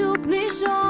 книжок.